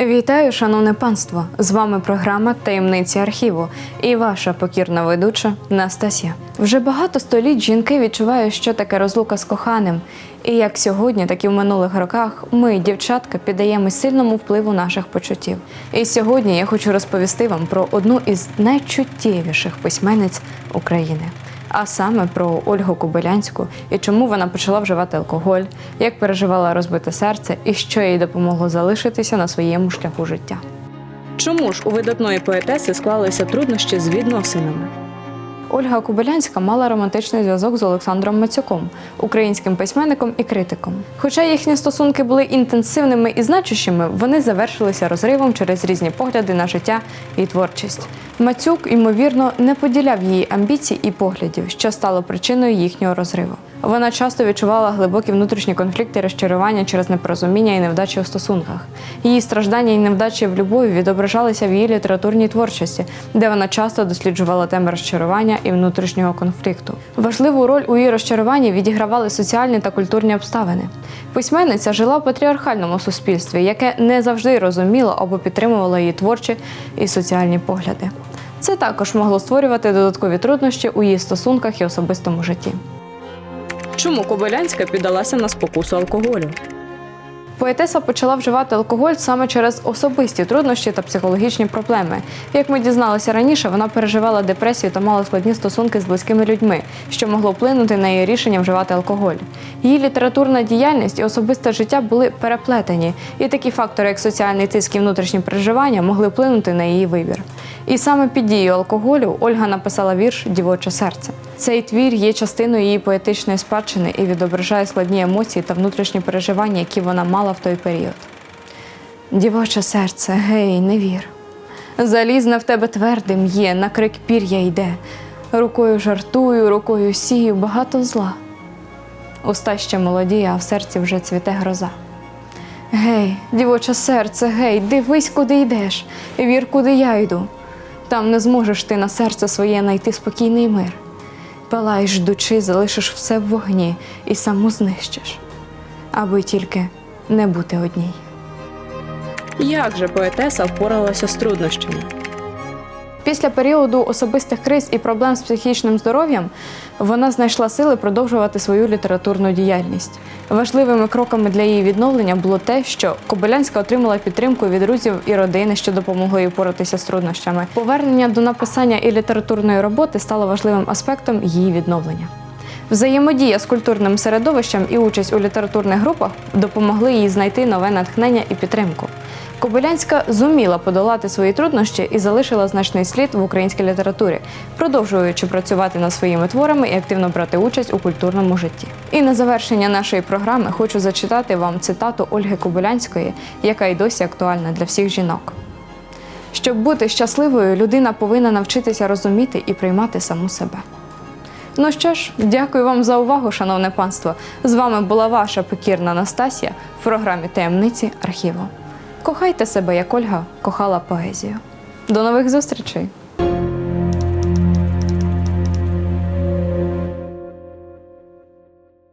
Вітаю, шановне панство! З вами програма Таємниці архіву і ваша покірна ведуча Настасія. Вже багато століть жінки відчувають, що таке розлука з коханим. І як сьогодні, так і в минулих роках, ми, дівчатка, піддаємось сильному впливу наших почуттів. І сьогодні я хочу розповісти вам про одну із найчуттєвіших письменниць України. А саме про Ольгу Кобилянську і чому вона почала вживати алкоголь, як переживала розбите серце і що їй допомогло залишитися на своєму шляху життя. Чому ж у видатної поетеси склалися труднощі з відносинами? Ольга Кобилянська мала романтичний зв'язок з Олександром Мацюком, українським письменником і критиком. Хоча їхні стосунки були інтенсивними і значущими, вони завершилися розривом через різні погляди на життя і творчість. Мацюк, ймовірно, не поділяв її амбіцій і поглядів, що стало причиною їхнього розриву. Вона часто відчувала глибокі внутрішні конфлікти розчарування через непорозуміння і невдачі у стосунках. Її страждання і невдачі в любові відображалися в її літературній творчості, де вона часто досліджувала теми розчарування і внутрішнього конфлікту. Важливу роль у її розчаруванні відігравали соціальні та культурні обставини. Письменниця жила в патріархальному суспільстві, яке не завжди розуміло або підтримувало її творчі і соціальні погляди. Це також могло створювати додаткові труднощі у її стосунках і особистому житті. Чому Кобилянська піддалася на спокусу алкоголю? Поетеса почала вживати алкоголь саме через особисті труднощі та психологічні проблеми. Як ми дізналися раніше, вона переживала депресію та мала складні стосунки з близькими людьми, що могло вплинути на її рішення вживати алкоголь. Її літературна діяльність і особисте життя були переплетені, і такі фактори, як соціальний тиск і внутрішні переживання, могли вплинути на її вибір. І саме під дією алкоголю Ольга написала вірш Дівоче серце. Цей твір є частиною її поетичної спадщини і відображає складні емоції та внутрішні переживання, які вона мала в той період. Дівоче серце, гей, не вір. Залізне в тебе твердим є, на крик пір'я йде. Рукою жартую, рукою сію, багато зла. Уста ще молоді, а в серці вже цвіте гроза. Гей, дівоче серце, гей, дивись, куди йдеш, вір, куди я йду. Там не зможеш ти на серце своє найти спокійний мир. Палаєш, ждучи, залишиш все в вогні і саму знищиш, аби тільки не бути одній. Як же поетеса впоралася з труднощами? Після періоду особистих криз і проблем з психічним здоров'ям вона знайшла сили продовжувати свою літературну діяльність. Важливими кроками для її відновлення було те, що Кобилянська отримала підтримку від друзів і родини, що допомогли їй впоратися з труднощами. Повернення до написання і літературної роботи стало важливим аспектом її відновлення. Взаємодія з культурним середовищем і участь у літературних групах допомогли їй знайти нове натхнення і підтримку. Кобилянська зуміла подолати свої труднощі і залишила значний слід в українській літературі, продовжуючи працювати над своїми творами і активно брати участь у культурному житті. І на завершення нашої програми хочу зачитати вам цитату Ольги Кобилянської, яка й досі актуальна для всіх жінок. Щоб бути щасливою, людина повинна навчитися розуміти і приймати саму себе. Ну що ж, дякую вам за увагу, шановне панство. З вами була ваша покірна Настасія в програмі Таємниці архіву. Кохайте себе, як Ольга кохала поезію. До нових зустрічей!